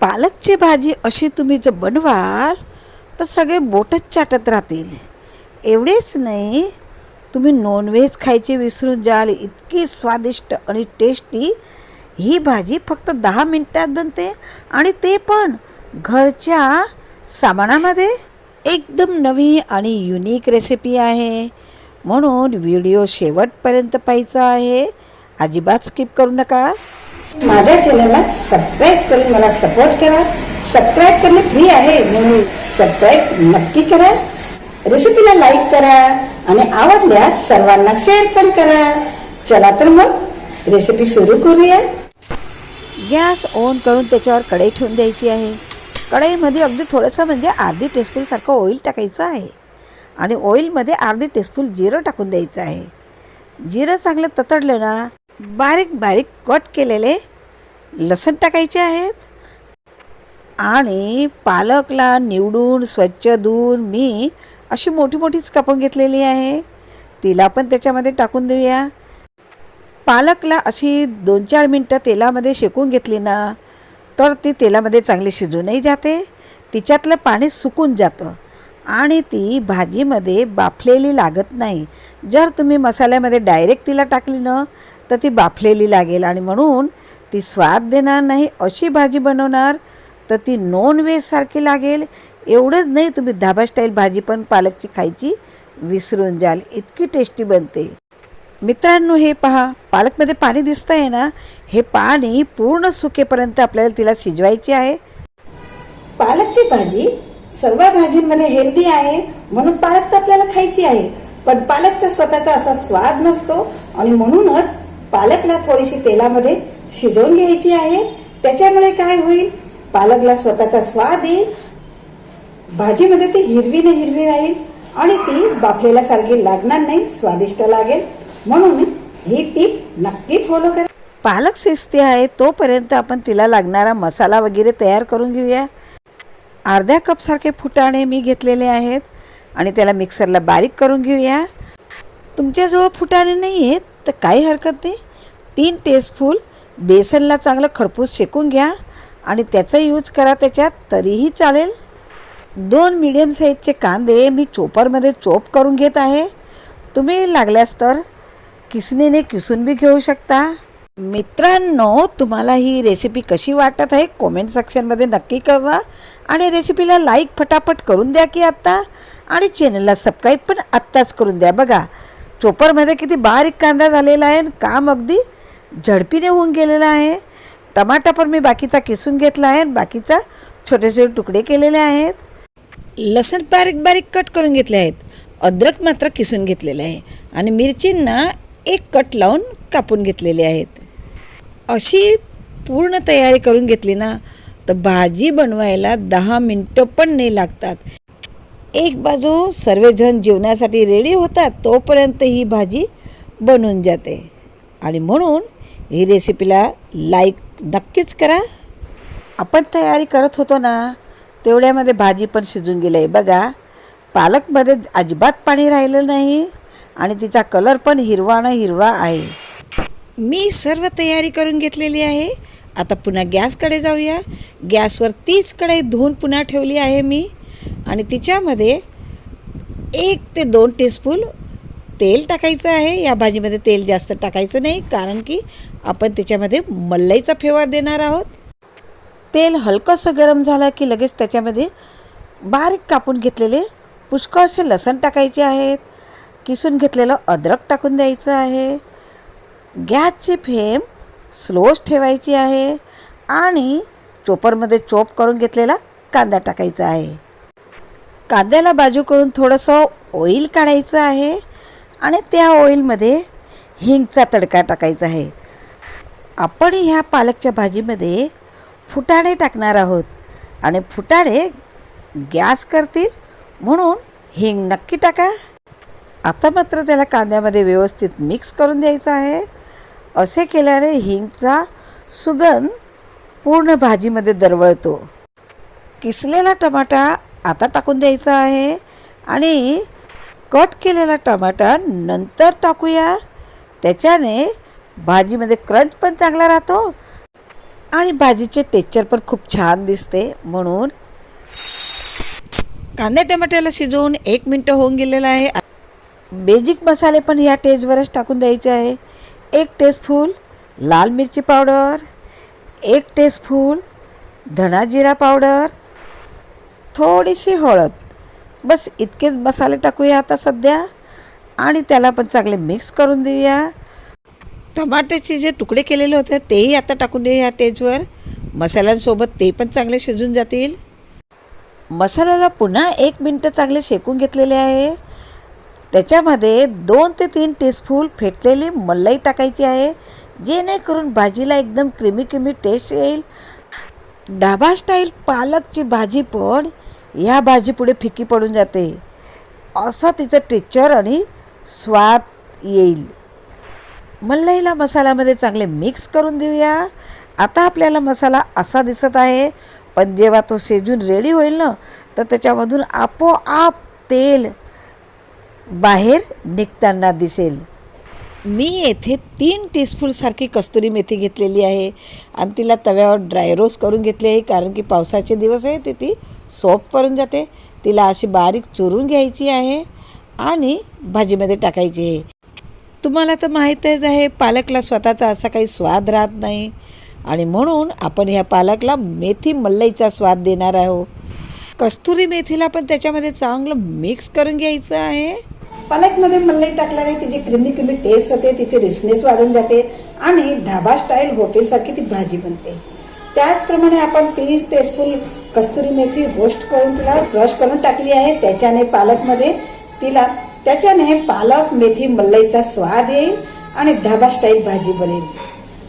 पालकची भाजी अशी तुम्ही जर बनवाल तर सगळे बोटच चाटत राहतील. एवढेच नाही तुम्ही नॉनव्हेज खायचे विसरून जाल इतकी स्वादिष्ट आणि टेस्टी ही भाजी फक्त दहा मिनटात बनते आणि ते पण घरच्या सामानामध्ये. एकदम नवी आणि युनिक रेसिपी आहे. म्हणून व्हिडिओ शेवटपर्यंत पाहायचा आहे. अजिबात स्किप करू नका. माझ्या चॅनलला सबस्क्राईब करून मला सपोर्ट करा. सबस्क्राईब करणे फ्री आहे म्हणून सबस्क्राईब नक्की करा. रेसिपीला लाईक करा आणि आवडल्यास सर्वांना शेअर पण करा. चला तर मग रेसिपी सुरू करूया. गॅस ऑन करून त्याच्यावर कढई ठेवून द्यायची आहे. कढईमध्ये अगदी थोडंसं म्हणजे अर्धी टेस्पूलसारखं ऑइल टाकायचं आहे. आणि ऑइलमध्ये अर्धी टेस्पूल जिरं टाकून द्यायचं आहे. जिरं चांगलं ततडलं ना बारीक बारीक कट केलेले लसण टाकायचे आहेत. आणि पालकला निवडून स्वच्छ धुवून मी अशी मोठी मोठीच कापून घेतलेली आहे. तिला पण त्याच्यामध्ये टाकून देऊया. पालकला अशी दोन चार मिनटं तेलामध्ये शेकून घेतली ना तर ती तेलामध्ये चांगली शिजूनही जाते. तिच्यातलं पाणी सुकून जातं. आणि ती भाजीमध्ये बाफलेली लागत नाही. जर तुम्ही मसाल्यामध्ये डायरेक्ट तिला टाकली ना तर ती बाफलेली लागेल आणि म्हणून ती स्वाद देणार नाही अशी भाजी बनवणार तर ती नॉन व्हेजसारखी लागेल. एवढंच नाही तुम्ही धाबा स्टाईल भाजी पण पालकची खायची विसरून जाल. इतकी टेस्टी बनते. मित्रांनो हे पहा पालकमध्ये पाणी दिसतं आहे ना हे पाणी पूर्ण सुकेपर्यंत आपल्याला तिला शिजवायची आहे. पालकची भाजी सर्व भाजींमध्ये हेल्दी आहे म्हणून पालक तर आपल्याला खायची आहे. पण पालकचा स्वतःचा असा स्वाद नसतो आणि म्हणूनच पालकला थोडीशी तेलामध्ये शिजवून घ्यायची आहे. त्याच्यामुळे काय होईल? पालकला स्वतःचा स्वाद येईल भाजीमध्ये ती हिरवी न हिरवी राहील आणि ती बाफलेल्या सारखी लागणार नाही स्वादिष्ट लागेल. म्हणून ही टीप नक्की फॉलो करा. पालक शिजते आहे तोपर्यंत आपण तिला लागणारा मसाला वगैरे तयार करून घेऊया. अर्ध्या कपसारखे फुटाणे मी घेतलेले आहेत आणि त्याला मिक्सरला बारीक करून घेऊया. तुमच्याजवळ फुटाणे नाही आहेत तर काही हरकत नाही. तीन टेस्टफूल बेसनला चांगलं खरपूस शेकून घ्या आणि त्याचा यूज करा त्याच्यात तरीही चालेल. दोन मिडियम साईजचे कांदे मी चोपरमध्ये चोप करून घेत आहे. तुम्ही लागल्यास तर किसनीने किसून बी घेऊ शकता. मित्रांनो तुम्हाला ही रेसिपी कशी वाटत आहे कॉमेंट सेक्शनमध्ये नक्की कळवा. आणि रेसिपीला लाईक फटाफट करून द्या की आत्ता. आणि चॅनलला सबस्क्राईब पण आत्ताच करून द्या बघा. चोपरमध्ये किती बारीक कांदा झालेला आहे आणि काम अगदी झडपीने होऊन गेलेलं आहे. टमाटा पण मी बाकीचा किसून घेतला आहे आणि बाकीचा छोटे छोटे तुकडे केलेले आहेत. लसण बारीक बारीक कट करून घेतले आहेत. अद्रक मात्र किसून घेतलेले आहे. आणि मिरचींना एक कट लावून कापून घेतलेले आहेत. अशी पूर्ण तयारी करून घेतली ना तर भाजी बनवायला दहा मिनटं पण नाही लागतात. एक बाजू सर्वजण जेवण्यासाठी रेडी होतात तोपर्यंत ही भाजी बनून जाते. आणि म्हणून ही रेसिपीला लाईक नक्कीच करा. आपण तयारी करत होतो ना तेवढ्यामध्ये भाजी पण शिजून गेली आहे. बघा पालकमध्ये अजिबात पाणी राहिलं नाही आणि तिचा कलर पण हिरवा न हिरवा आहे. मी सर्व तयारी करून घेतलेली आहे. आता पुन्हा गॅसकडे जाऊया. गॅसवर तीच कढई धुवून पुन्हा ठेवली आहे मी. आणि तिच्यामध्ये एक ते दोन टीस्पून तेल टाकायचं आहे. या भाजीमध्ये तेल जास्त टाकायचं नाही कारण की आपण त्याच्यामध्ये मलईचा फेवर देणार आहोत. तेल हलकंसं गरम झालं की लगेच त्याच्यामध्ये बारीक कापून घेतलेले पुष्कळसे लसण टाकायचे आहेत. किसून घेतलेलं अद्रक टाकून द्यायचं आहे. गॅसची फ्लेम स्लोच ठेवायची आहे आणि चोपरमध्ये चोप करून घेतलेला कांदा टाकायचा आहे. कांद्याला बाजू करून थोडंसं ऑइल काढायचं आहे आणि त्या ऑइलमध्ये हिंगचा तडका टाकायचा आहे. आपण ह्या पालकच्या भाजीमध्ये फुटाणे टाकणार आहोत आणि फुटाणे गॅस करतील म्हणून हिंग नक्की टाका. आता मात्र त्याला कांद्यामध्ये व्यवस्थित मिक्स करून द्यायचं आहे. असे केल्याने हिंगचा सुगंध पूर्ण भाजीमध्ये दरवळतो. किसलेला टमाटा आता टाकून द्यायचा आहे आणि कट केलेला टमाटा नंतर टाकूया. त्याच्याने भाजीमध्ये क्रंच पण चांगला राहतो आणि भाजीचे टेक्चर पण खूप छान दिसते. म्हणून कांदे टमाट्याला शिजवून एक मिनटं होऊन गेलेलं आहे. बेजिक मसाले पण या टेजवरच टाकून द्यायचे आहे. एक टेस्टफूल लाल मिरची पावडर एक टेस्टफूल धना जिरा पावडर थोडीशी हळद. बस इतकेच मसाले टाकूया आता सध्या आणि त्याला पण चांगले मिक्स करून देऊया. टमाट्याचे जे तुकडे केलेले होते तेही आता टाकून देऊ या टेजवर मसाल्यांसोबत ते पण चांगले शिजून जातील. मसाल्याला पुन्हा एक मिनटं चांगले शेकून घेतलेले आहे. त्याच्यामध्ये दोन ते तीन टीस्पून फेटलेली मलई टाकायची आहे जेणेकरून भाजीला एकदम क्रिमी क्रिमी टेस्ट येईल. डाबा स्टाईल पालकची भाजी पण या भाजीपुढे फिकी पडून जाते. असं तिचं टेक्चर आणि स्वाद येईल. मलईला मसाल्यामध्ये चांगले मिक्स करून देऊया. आता आपल्याला मसाला असा दिसत आहे पण जेव्हा तो शिजून रेडी होईल ना तर त्याच्यामधून आपोआप तेल बाहेर निघताना दिसेल. मी येथे तीन टीस्पूनसारखी कस्तुरी मेथी घेतलेली आहे. आणि तिला तव्यावर ड्राय रोस्ट करून घेतली आहे. कारण की पावसाचे दिवस आहे ते ती सॉफ्ट करून जाते. तिला अशी बारीक चुरून घ्यायची आहे आणि भाजीमध्ये टाकायची आहे. तुम्हाला तर माहीतच आहे पालकला स्वतःचा असा काही स्वाद राहत नाही. आणि म्हणून आपण ह्या पालकला मेथी मल्लईचा स्वाद देणार आहोत. कस्तुरी मेथीला पण त्याच्यामध्ये चांगलं मिक्स करून घ्यायचं आहे. पालकमध्ये मलई टाकल्याने तिची क्रिमी क्रिमी टेस्ट होते तिची रिसनेस वाढून जाते आणि ढाबा स्टाईल हॉटेलसारखी ती भाजी बनते. त्याचप्रमाणे आपण तीस टेस्टफुल कस्तुरी मेथी रोस्ट करून तिला क्रश करून टाकली आहे. त्याच्याने पालकमध्ये तिला त्याच्याने पालक मेथी मलईचा स्वाद येईल आणि ढाबा स्टाईल भाजी बनेल.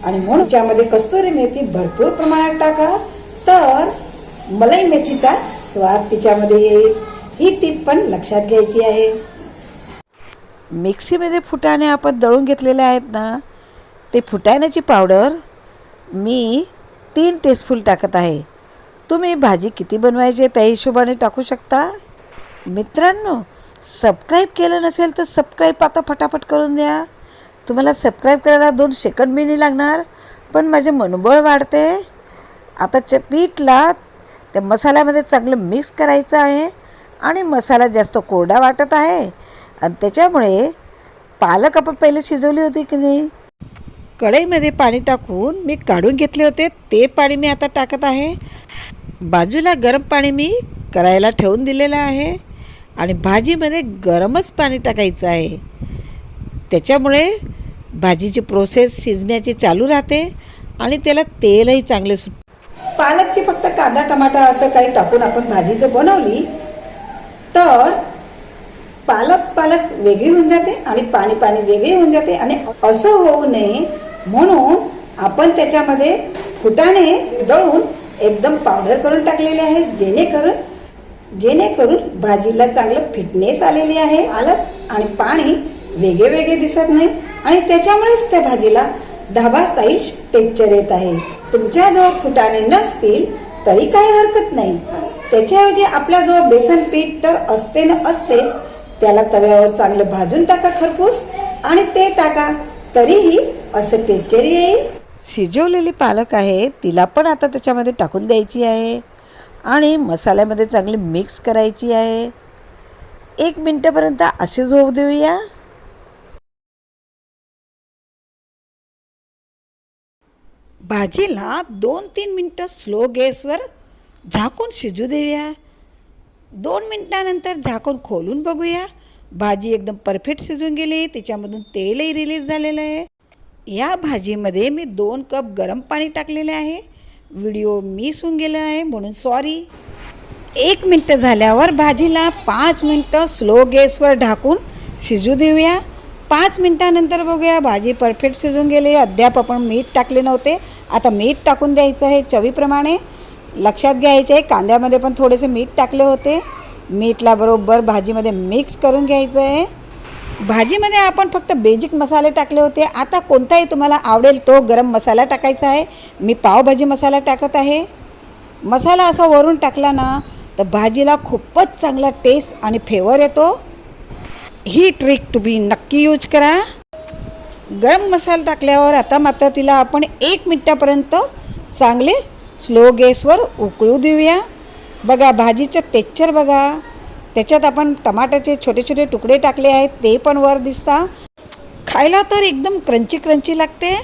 आणि म्हणून त्यामध्ये कस्तुरी मेथी भरपूर प्रमाणात टाका तर मलाई मेथीचा स्वाद तिच्यामध्ये येईल. ही टीप पण लक्षात घ्यायची आहे. मिक्सीमध्ये फुटाणे आपण दळून घेतलेले आहेत ना ते फुटाण्याची पावडर मी तीन टेस्टफुल टाकत आहे. तुम्ही भाजी किती बनवायची आहे त्या हिशोबाने टाकू शकता. मित्रांनो सबस्क्राईब केलं नसेल तर सबस्क्राईब आता फटाफट करून द्या. तुम्हाला सबस्क्राईब करायला दोन सेकंड बी नाही लागणार पण माझे मनोबळ वाढते. आता च पीठला त्या मसाल्यामध्ये चांगलं मिक्स करायचं आहे आणि मसाला जास्त कोरडा वाटत आहे. आणि त्याच्यामुळे पालक आपण पहिले शिजवली होती की नाही? कढईमध्ये पाणी टाकून मी काढून घेतले होते. ते पाणी मी आता टाकत आहे. बाजूला गरम पाणी मी करायला ठेवून दिलेलं आहे. आणि भाजीमध्ये गरमच पाणी टाकायचं आहे. त्याच्यामुळे भाजीची प्रोसेस शिजण्याची चालू राहते आणि त्याला तेलही चांगले सुट पालकची फक्त कांदा टमाटा असं काही टाकून आपण भाजी जर बनवली तर पालक पालक वेगळी होऊन जाते आणि पाणी पाणी वेगळी होऊन जाते आणि असं होऊ नये म्हणून आपण त्याच्यामध्ये फुटाणे दळून एकदम पावडर करून टाकलेले आहे. जेणेकरून जेणेकरून भाजीला चांगलं फिटनेस आलेली आहे. पालक आणि पाणी वेगळे वेगळे दिसत नाही. आणि त्याच्यामुळेच त्या भाजीला धाबा स्टाईल टेक्चर येत आहे. तुमच्याजवळ फुटाणे नसतील तरी काही हरकत नाही. त्याच्याऐवजी आपल्याजवळ बेसन पीठ तर असते न असते त्याला तव्यावर चांगलं भाजून टाका खरपूस आणि ते टाका. तरीही असं टेकेरी येईल. शिजवलेली पालक आहे तिला पण आता त्याच्यामध्ये टाकून द्यायची आहे. आणि मसाल्यामध्ये चांगली मिक्स करायची आहे. एक मिनटापर्यंत असेच होऊ देऊया. भाजीला दोन तीन मिनटं स्लो गॅसवर झाकून शिजू देऊया. दोन मिनटानंतर झाकून खोलून बघूया. भाजी एकदम परफेक्ट शिजून गेली त्याच्यामधून तेलही रिलीज झालेलं आहे. या भाजीमध्ये मी दोन कप गरम पाणी टाकलेले आहे. व्हिडिओ मिस होऊन गेला आहे म्हणून सॉरी एक मिनटं झाल्यावर भाजीला पाच मिनटं स्लो गॅसवर ढाकून शिजू देऊया. पाच मिनटानंतर बघूया भाजी परफेक्ट शिजून गेली. अद्याप आपण मीठ टाकले नव्हते. आता मीठ टाकून द्यायचं आहे चवीप्रमाणे. लक्षात घ्यायचे आहे कांद्यामध्ये पण थोडेसे मीठ टाकले होते. मीठला बरोबर भाजीमध्ये मिक्स करून घ्यायचं. आहे भाजीमध्ये आपण फक्त बेजिक मसाले टाकले होते. आता कोणताही तुम्हाला आवडेल तो गरम मसाला टाकायचा आहे. मी पावभाजी मसाला टाकत आहे. मसाला असा वरून टाकला ना तर भाजीला खूपच चांगला टेस्ट आणि फ्लेवर येतो. ही ट्रिक तुम्ही नक्की यूज करा. गरम मसाला टाकल्यावर आता मात्र तिला आपण एक मिनटापर्यंत चांगले स्लो गॅसवर उकळू देऊया. बघा भाजीचं टेक्चर बघा. त्याच्यात आपण टमाट्याचे छोटे छोटे तुकडे टाकले आहेत ते पण वर दिसता. खायला तर एकदम क्रंची क्रंची लागते.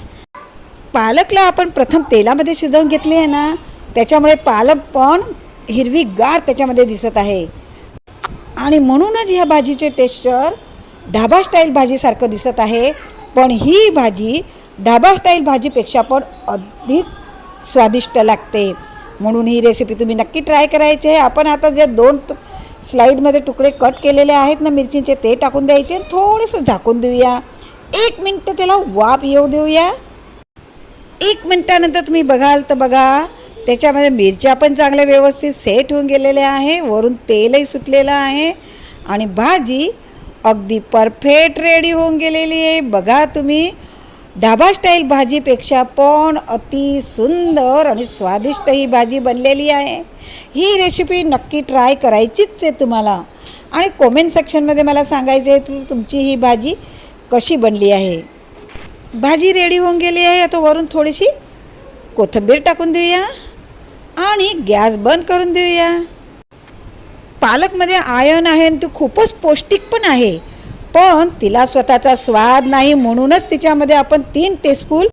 पालकला आपण प्रथम तेलामध्ये शिजवून घेतली आहे ना त्याच्यामुळे पालक पण हिरवीगार त्याच्यामध्ये दिसत आहे. आणि म्हणूनच ह्या भाजीचे टेक्स्चर ढाबा स्टाईल भाजीसारखं दिसत आहे. पण ही भाजी ढाबा स्टाईल भाजीपेक्षा पण अधिक स्वादिष्ट लागते. म्हणून ही रेसिपी तुम्ही नक्की ट्राय करायची आहे. आपण आता जे दोन स्लाईडमध्ये तुकडे कट केलेले आहेत ना मिरचींचे ते टाकून द्यायचे थोडंसं झाकून देऊया. एक मिनटं त्याला वाफ येऊ देऊया. एक मिनटानंतर तुम्ही बघाल तर बघा त्याच्यामध्ये मिरच्या पण चांगल्या व्यवस्थित सेट होऊन गेलेल्या आहे. वरून तेलही सुटलेलं आहे. आणि भाजी अगदी परफेक्ट रेडी होऊन गेलेली आहे. बघा तुम्ही ढाबा स्टाईल भाजीपेक्षा पण अति सुंदर आणि स्वादिष्ट ही भाजी बनलेली आहे. ही रेसिपी नक्की ट्राय करायचीच आहे तुम्हाला. आणि कॉमेंट सेक्शनमध्ये मला सांगायचे आहे की तुमची ही भाजी कशी बनली आहे. भाजी रेडी होऊन गेली आहे. आता वरून थोडीशी कोथिंबीर टाकून देऊया आणि गॅस बंद करून देऊया. पालकमध्ये आयन आहे आणि ती खूपच पौष्टिक पण आहे. पण तिला स्वतःचा स्वाद नाही म्हणूनच तिच्यामध्ये आपण तीन टेस्पूल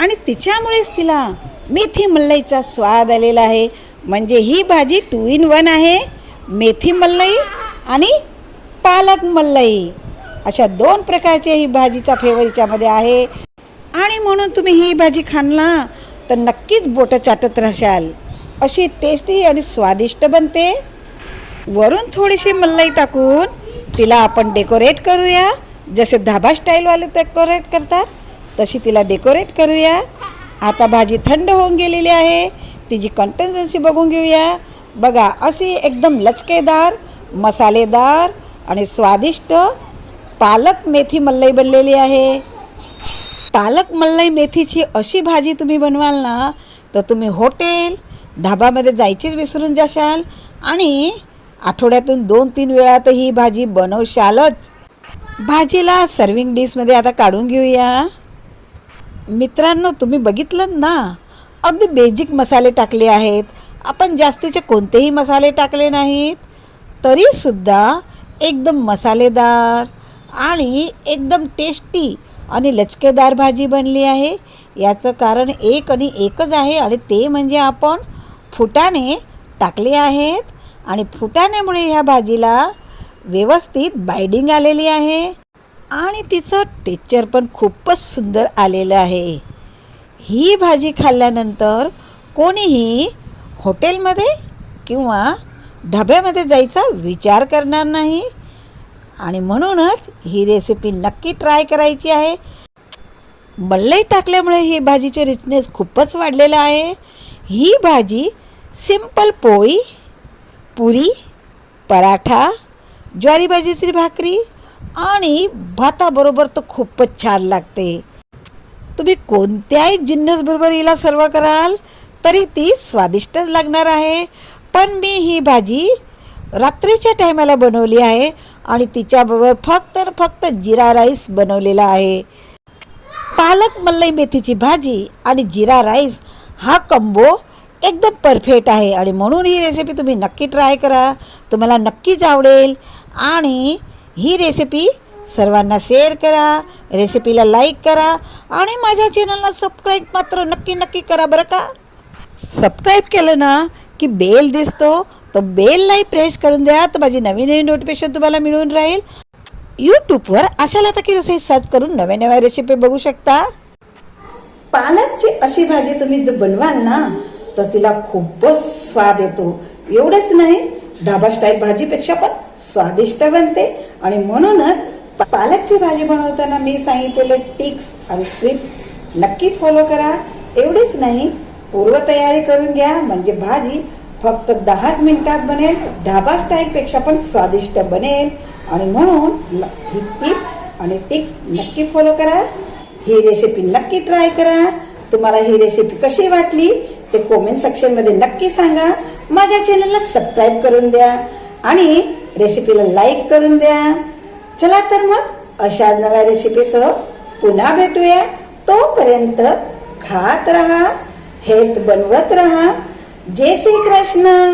आणि तिच्यामुळेच तिला मेथी मल्लईचा स्वाद आलेला आहे. म्हणजे ही भाजी टू इन वन आहे. मेथी मल्लई आणि पालक मल्लई अशा दोन प्रकारच्या ही भाजीचा फ्लेवर हिच्यामध्ये आहे. आणि म्हणून तुम्ही ही भाजी खाणला तर नक्कीच बोटं चाटत राहाल. अशी टेस्टी आणि स्वादिष्ट बनते. वरून थोडीशी मल्लई टाकून तिला आपण डेकोरेट करूया. जसे धाबा स्टाईलवाले डेकोरेट करतात तशी तिला डेकोरेट करूया. आता भाजी थंड होऊन गेलेली आहे. तिची कंटेन्सन्सी बघून घेऊया. बघा अशी एकदम लचकेदार मसालेदार आणि स्वादिष्ट पालक मेथी मल्लई बनलेली आहे. पालक मल्लई मेथीची अशी भाजी तुम्ही बनवाल ना तर तुम्ही हॉटेल धाबामध्ये जायचीच विसरून जाशाल. आणि आठवड्यातून दोन तीन वेळा तर ही भाजी बनवशालच. भाजीला सर्विंग डिशमध्ये आता काढून घेऊया. मित्रांनो तुम्ही बघितलं ना? अगदी बेजिक मसाले टाकले आहेत. आपण जास्तीचे कोणतेही मसाले टाकले नाहीत. तरीसुद्धा एकदम मसालेदार आणि एकदम टेस्टी आणि लचकेदार भाजी बनली आहे. याचं कारण एक आणि एकच आहे आणि ते म्हणजे आपण फुटाणे टाकले आहेत. आणि फुटाण्यामुळे ह्या भाजीला व्यवस्थित बायडिंग आलेली आहे. आणि तिचं टेक्चर पण खूपच सुंदर आलेलं आहे. ही भाजी खाल्ल्यानंतर कोणीही हॉटेलमध्ये किंवा ढाब्यामध्ये जायचा विचार करणार नाही. आणि म्हणूनच ही रेसिपी नक्की ट्राय करायची आहे. मल्लई टाकल्यामुळे ही भाजीचे रिचनेस खूपच वाढलेलं आहे. ही भाजी सिंपल पोळी पुरी पराठा ज्वारी भाजीची भाकरी आणि भाताबरोबर तर खूपच छान लागते. तुम्ही कोणत्याही जिन्नसबरोबर हिला सर्व कराल तरी ती स्वादिष्टच लागणार आहे. पण मी ही भाजी रात्रीच्या टायमाला बनवली आहे आणि तिच्याबरोबर फक्त फक्त जिरा राईस बनवलेला आहे. पालक मल्लई मेथीची भाजी आणि जिरा राईस हा कंबो एकदम परफेक्ट आहे आणि म्हणून ही रेसिपी तुम्ही नक्की ट्राय करा. तुम्हाला नक्कीच आवडेल. आणि ही रेसिपी सर्वांना शेअर करा रेसिपीला लाईक करा आणि माझ्या चॅनलला सबस्क्राईब मात्र नक्की नक्की करा बरं का? सबस्क्राईब केलं ना की बेल दिसतो तो बेललाही प्रेस करून द्या तर माझी नवीन नवीन नोटिफिकेशन तुम्हाला मिळून राहील. यूट्यूबवर अशाला तर की रसोई सर्च करून नव्या नव्या रेसिपी बघू शकता. पालकची अशी भाजी तुम्ही जर बनवाल ना तर तिला खूपच स्वाद येतो. एवढंच नाही ढाबा स्टाईल भाजीपेक्षा पण स्वादिष्ट बनते. आणि म्हणूनच पालकची भाजी बनवताना मी सांगितलेले टिक्स आणि स्क्रिप्ट नक्की फॉलो करा. एवढेच नाही पूर्वतयारी करून घ्या म्हणजे भाजी फक्त दहाच मिनिटात बनेल ढाबा स्टाईल पेक्षा पण स्वादिष्ट बनेल. आणि म्हणून ही टिप्स आणि टिक नक्की फॉलो करा. ही रेसिपी नक्की ट्राय करा. तुम्हाला ही रेसिपी कशी वाटली? ते कॉमेंट सेक्शनमध्ये नक्की सांगा. माझ्या चॅनलला सबस्क्राईब करून द्या आणि रेसिपीला लाईक करून द्या. चला तर मग अशा नव्या रेसिपीसह पुन्हा भेटूया. तोपर्यंत खात राहा हेल्थ बनवत रहा. जय श्री कृष्ण.